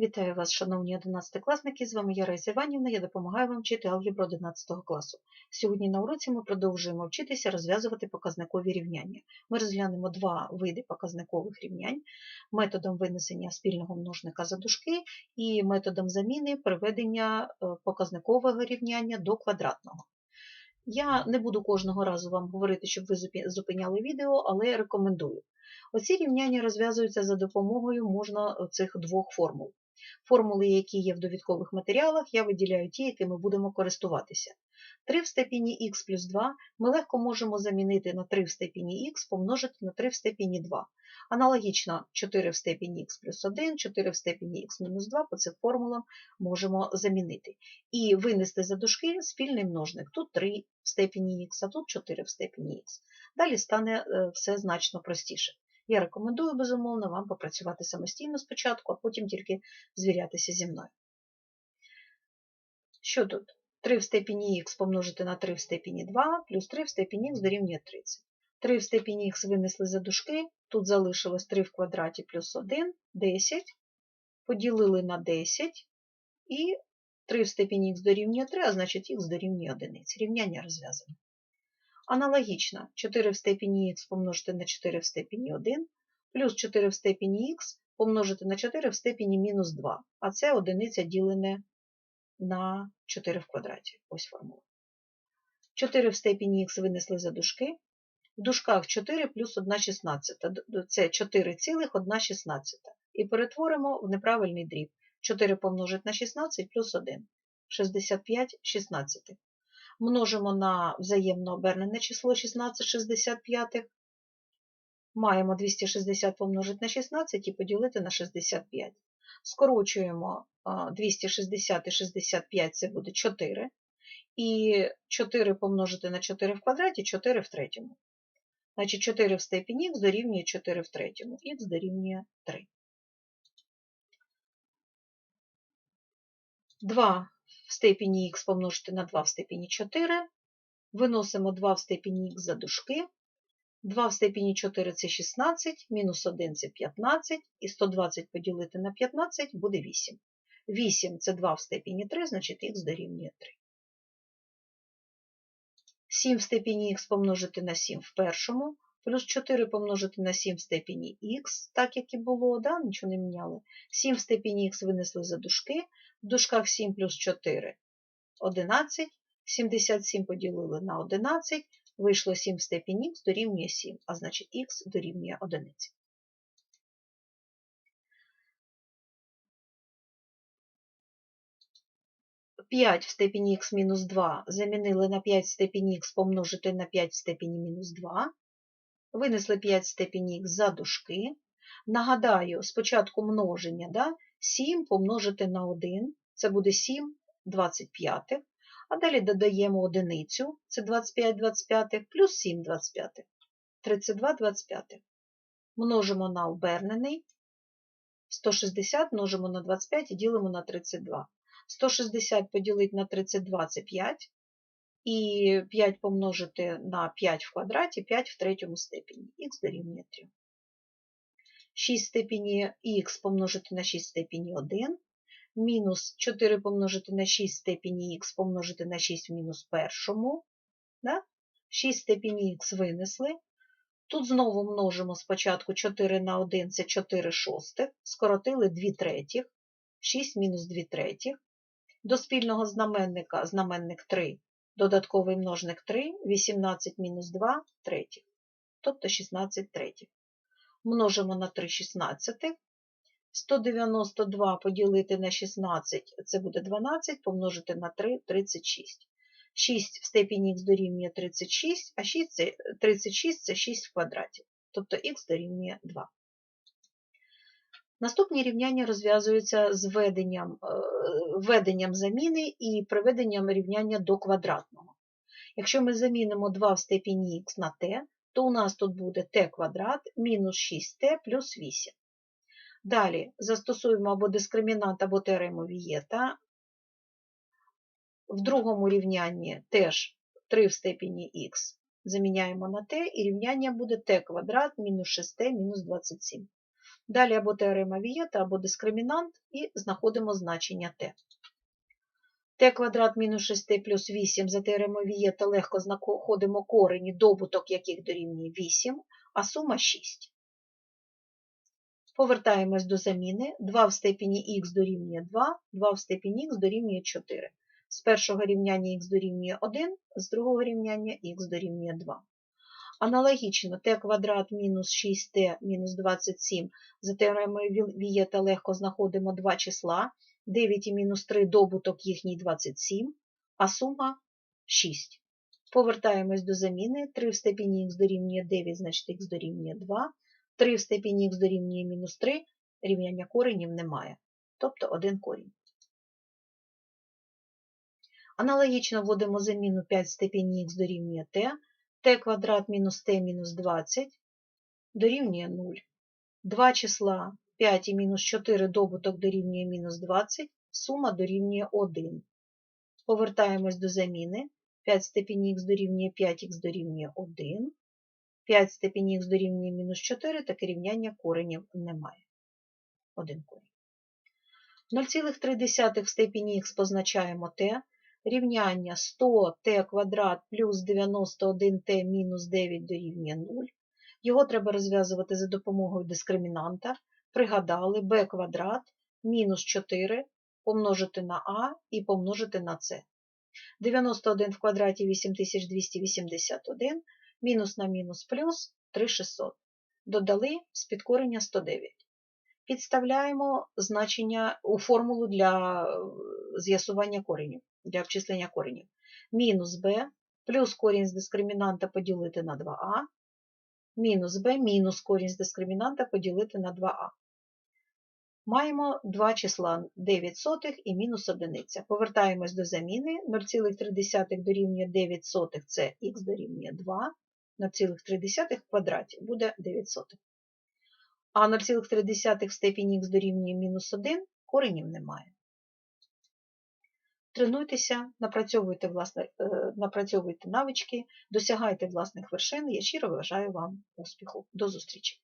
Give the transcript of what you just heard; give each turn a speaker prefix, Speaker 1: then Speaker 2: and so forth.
Speaker 1: Вітаю вас, шановні 11-класники. З вами я Раїса Іванівна. Я допомагаю вам вчити алгебру 11 класу. Сьогодні на уроці ми продовжуємо вчитися розв'язувати показникові рівняння. Ми розглянемо два види показникових рівнянь: методом винесення спільного множника за дужки і методом заміни приведення е, показникового рівняння до квадратного. Я не буду кожного разу вам говорити, щоб ви зупиняли відео, але рекомендую. Оці рівняння розв'язуються за допомогою можна цих двох формул. Формули, які є в довідкових матеріалах, я виділяю ті, якими будемо користуватися. 3 в степені х плюс 2 ми легко можемо замінити на 3 в степені х помножити на 3 в степені 2. Аналогічно 4 в степені х плюс 1, 4 в степені х мінус 2 по цим формулам можемо замінити. І винести за дужки спільний множник. Тут 3 в степені х, а тут 4 в степені х. Далі стане е, все значно простіше. Я рекомендую, безумовно, вам попрацювати самостійно спочатку, а потім тільки звірятися зі мною. Що тут? 3 в степені х помножити на 3 в степені 2, плюс 3 в степені х дорівнює 30. 3 в степені х винесли за дужки, тут залишилось 3 в квадраті плюс 1, 10, поділили на 10, і 3 в степені х дорівнює 3, а значить х дорівнює 1. Рівняння розв'язане. Аналогічно 4 в степені х помножити на 4 в степені 1, плюс 4 в степені х помножити на 4 в степені мінус 2, а це одиниця ділене на 4 в квадраті. Ось формула. 4 в степені х винесли за дужки. В дужках 4 плюс 1 шістнадцята. Це 4,1 І перетворимо в неправильний дріб. 4 помножити на 16 плюс 1. 65 шістнадцятих. Множимо на взаємно обернене число 16 65. Маємо 260 помножити на 16 і поділити на 65. Скорочуємо 260 і 65 це буде 4. І 4 помножити на 4 в квадраті 4 в третьому. Значить 4 в степені х дорівнює 4 в третьому. Х дорівнює 3. 2 в степені х помножити на 2 в степені 4. Виносимо 2 в степені х за дужки. 2 в степені 4 це 16, мінус 1 це 15, і 120 поділити на 15 буде 8. 8 це 2 в степені 3, значить х дорівнює 3. 7 в степені х помножити на 7 в першому, плюс 4 помножити на 7 в степені х, так як і було, да? нічого не міняли. 7 в степені х винесли за дужки, в дужках 7 плюс 4 – 11, 77 поділили на 11, вийшло 7 в степені х дорівнює 7, а значить х дорівнює 1. П'ять в степені х мінус 2 замінили на 5 в степені х помножити на 5 в степені мінус 2. Винесли 5 в степені х за дужки. Нагадаю, спочатку множення, да? 7 помножити на 1, це буде 7 25. А далі додаємо одиницю, це 25 25, плюс 7 25, 32 25. Множимо на обернений, 160 множимо на 25 і ділимо на 32. 160 поділити на 32 це 5, і 5 помножити на 5 в квадраті, 5 в третьому степені, х дорівнює 3. 6 в степені х помножити на 6 в степені 1, мінус 4 помножити на 6 в степені х помножити на 6 в мінус першому. Да? 6 в степені х винесли. Тут знову множимо спочатку 4 на 1 це 4 шостих, скоротили 2 третіх, 6 мінус 2 третіх. До спільного знаменника знаменник 3, додатковий множник 3, 18 мінус 2 третіх, тобто 16 третіх. Множимо на 3 шістнадцятих. 192 поділити на 16 це буде 12, помножити на 3 36. 6 в степені х дорівнює 36, а 6 це, 36 це 6 в квадраті, тобто х дорівнює 2. Наступні рівняння розв'язуються з введенням, е, заміни і приведенням рівняння до квадратного. Якщо ми замінимо 2 в степені х на t, то у нас тут буде t квадрат мінус 6t плюс 8. Далі застосуємо або дискримінант, або теорему Вієта. В другому рівнянні теж 3 в степені х заміняємо на t, і рівняння буде t квадрат мінус 6t мінус 27. Далі або теорема Вієта, або дискримінант, і знаходимо значення t. t квадрат мінус 6t плюс 8 за теоремою Вієта легко знаходимо корені, добуток яких дорівнює 8, а сума 6. Повертаємось до заміни. 2 в степені х дорівнює 2, 2 в степені х дорівнює 4. З першого рівняння х дорівнює 1, з другого рівняння х дорівнює 2. Аналогічно t квадрат мінус 6t мінус 27 за теоремою Вієта легко знаходимо два числа. 9 і мінус 3 добуток їхній 27, а сума 6. Повертаємось до заміни. 3 в степені х дорівнює 9, значить х дорівнює 2. 3 в степені х дорівнює мінус 3, рівняння коренів немає, тобто один корінь. Аналогічно вводимо заміну 5 в степені х дорівнює t, t квадрат мінус t мінус 20 дорівнює 0. Два числа 5 і мінус 4 добуток дорівнює мінус 20, сума дорівнює 1. Повертаємось до заміни. 5 в степені х дорівнює 5х дорівнює 1. 5 в степені х дорівнює мінус 4, таке рівняння коренів немає. Один корінь. 0,3 в степені х позначаємо t. Рівняння 100t квадрат плюс 91t мінус 9 дорівнює 0. Його треба розв'язувати за допомогою дискримінанта. Пригадали b квадрат мінус 4 помножити на а і помножити на c. 91 в квадраті 8281, мінус на мінус плюс 3600. Додали з підкорення 109. Підставляємо значення у формулу для з'ясування коренів, для обчислення коренів. Мінус b плюс корінь з дискримінанта поділити на 2а, мінус b мінус корінь з дискримінанта поділити на 2а. Маємо два числа 9 сотих і мінус одиниця. Повертаємось до заміни. 0,3 дорівнює 9 сотих, це х дорівнює 2. 0,3 в квадраті буде 9 сотих. А 0,3 в степені х дорівнює мінус 1, коренів немає. Тренуйтеся, напрацьовуйте, власне, напрацьовуйте навички, досягайте власних вершин. Я щиро бажаю вам успіху. До зустрічі!